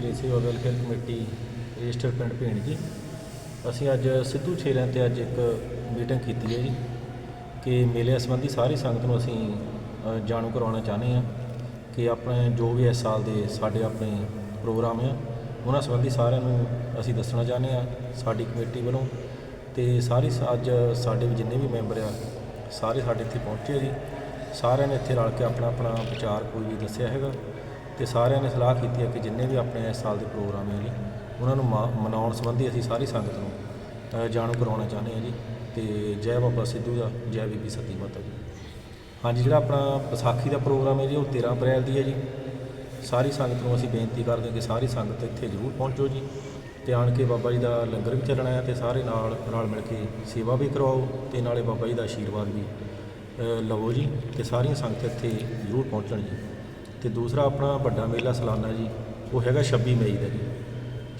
ਸੇਵਾ welfare committee register ਪਿੰਡ ਭੇਣ ਜੀ। ਅਸੀਂ ਅੱਜ ਸਿੱਧੂ ਛੇਰਿਆਂ ਤੇ ਅੱਜ ਇੱਕ ਮੀਟਿੰਗ ਕੀਤੀ ਹੈ ਜੀ, ਕਿ ਮੇਲੇ ਸੰਬੰਧੀ ਸਾਰੀ ਸੰਗਤ ਨੂੰ ਅਸੀਂ ਜਾਣੂ ਕਰਵਾਉਣਾ ਚਾਹੁੰਦੇ ਹਾਂ ਕਿ ਆਪਣੇ ਜੋ ਵੀ ਇਸ ਸਾਲ ਦੇ ਸਾਡੇ ਆਪਣੇ ਪ੍ਰੋਗਰਾਮ ਆ, ਉਹਨਾਂ ਸੰਬੰਧੀ ਸਾਰਿਆਂ ਨੂੰ ਅਸੀਂ ਦੱਸਣਾ ਚਾਹੁੰਦੇ ਹਾਂ, ਸਾਡੀ ਕਮੇਟੀ ਵੱਲੋਂ। ਤੇ ਸਾਰੀ ਅੱਜ ਸਾਡੇ ਜਿੰਨੇ ਵੀ ਮੈਂਬਰ ਆ, ਸਾਰੇ ਸਾਡੇ ਇੱਥੇ ਪਹੁੰਚੇ ਜੀ। ਸਾਰਿਆਂ ਨੇ ਇੱਥੇ ਰਲ ਕੇ ਆਪਣਾ ਆਪਣਾ ਵਿਚਾਰ ਕੋਈ ਵੀ ਦੱਸਿਆ ਹੈਗਾ। ਤੇ ਸਾਰਿਆਂ ਨੇ ਸਲਾਹ ਕੀਤੀ ਹੈ ਕਿ ਜਿੰਨੇ ਵੀ ਆਪਣੇ ਇਸ ਸਾਲ ਦੇ ਪ੍ਰੋਗਰਾਮ ਹੈ ਜੀ, ਉਹਨਾਂ ਨੂੰ ਮਾ- ਮਨਾਉਣ ਸੰਬੰਧੀ ਅਸੀਂ ਸਾਰੀ ਸੰਗਤ ਨੂੰ ਜਾਣੂ ਕਰਵਾਉਣਾ ਚਾਹੁੰਦੇ ਹਾਂ ਜੀ, ਤੇ ਜੈ ਬਾਬਾ ਸਿੱਧੂ ਦਾ, ਜੈ ਬੀਬੀ ਸਤੀ ਮਾਤਾ ਜੀ ਹਾਂਜੀ, ਜਿਹੜਾ ਆਪਣਾ ਵਿਸਾਖੀ ਦਾ ਪ੍ਰੋਗਰਾਮ ਹੈ ਜੀ, ਉਹ 13 ਅਪ੍ਰੈਲ ਦੀ ਹੈ ਜੀ। ਸਾਰੀ ਸੰਗਤ ਨੂੰ ਅਸੀਂ ਬੇਨਤੀ ਕਰਦੇ ਹਾਂ ਕਿ ਸਾਰੀ ਸੰਗਤ ਇੱਥੇ ਜ਼ਰੂਰ ਪਹੁੰਚੋ ਜੀ, ਤੇ ਆਣ ਕੇ ਬਾਬਾ ਜੀ ਦਾ ਲੰਗਰ ਵੀ ਚੱਲਣਾ ਹੈ ਤੇ ਸਾਰੇ ਨਾਲ ਨਾਲ ਮਿਲ ਕੇ ਸੇਵਾ ਵੀ ਕਰਵਾਓ ਤੇ ਨਾਲੇ ਬਾਬਾ ਜੀ ਦਾ ਆਸ਼ੀਰਵਾਦ ਵੀ ਲਵੋ ਜੀ, ਤੇ ਸਾਰੀਆਂ ਸੰਗਤ ਇੱਥੇ ਜ਼ਰੂਰ ਪਹੁੰਚਣ ਜੀ। ਤੇ ਦੂਸਰਾ ਆਪਣਾ ਵੱਡਾ ਮੇਲਾ ਸਾਲਾਨਾ ਜੀ, ਉਹ ਹੈਗਾ 26 ਮਈ ਦਾ ਜੀ।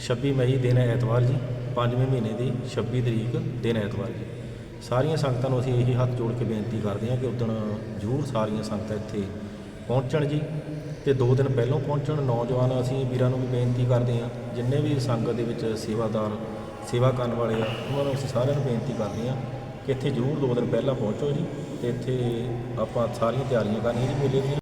26 ਮਈ ਦਿਨ ਐਤਵਾਰ ਜੀ, ਪੰਜਵੇਂ ਮਹੀਨੇ ਦੀ 26 ਤਰੀਕ ਦਿਨ ਐਤਵਾਰ ਜੀ। ਸਾਰੀਆਂ ਸੰਗਤਾਂ ਨੂੰ ਅਸੀਂ ਇਹੀ ਹੱਥ ਜੋੜ ਕੇ ਬੇਨਤੀ ਕਰਦੇ ਹਾਂ ਕਿ ਉਦਣ ਜ਼ਰੂਰ ਸਾਰੀਆਂ ਸੰਗਤਾਂ ਇੱਥੇ ਪਹੁੰਚਣ ਜੀ। ਤੇ ਦੋ ਦਿਨ ਪਹਿਲਾਂ ਪਹੁੰਚਣ, ਨੌਜਵਾਨ ਅਸੀਂ ਵੀਰਾਂ ਨੂੰ ਵੀ ਬੇਨਤੀ ਕਰਦੇ ਹਾਂ, ਜਿੰਨੇ ਵੀ ਸੰਗਤ ਦੇ ਵਿੱਚ ਸੇਵਾਦਾਰ, ਸੇਵਾ ਕਰਨ ਵਾਲੇ ਆ, ਉਹਨਾਂ ਨੂੰ ਅਸੀਂ ਸਾਰਿਆਂ ਨੂੰ ਬੇਨਤੀ ਕਰਦੇ ਹਾਂ ਕਿ ਇੱਥੇ ਜ਼ਰੂਰ ਦੋ ਦਿਨ ਪਹਿਲਾਂ ਪਹੁੰਚੋ ਜੀ, ਤੇ ਇੱਥੇ ਆਪਾਂ ਸਾਰੀਆਂ ਤਿਆਰੀਆਂ ਕਰਨੀਆਂ ਜੀ ਮੇਲੇ ਦੀਆਂ।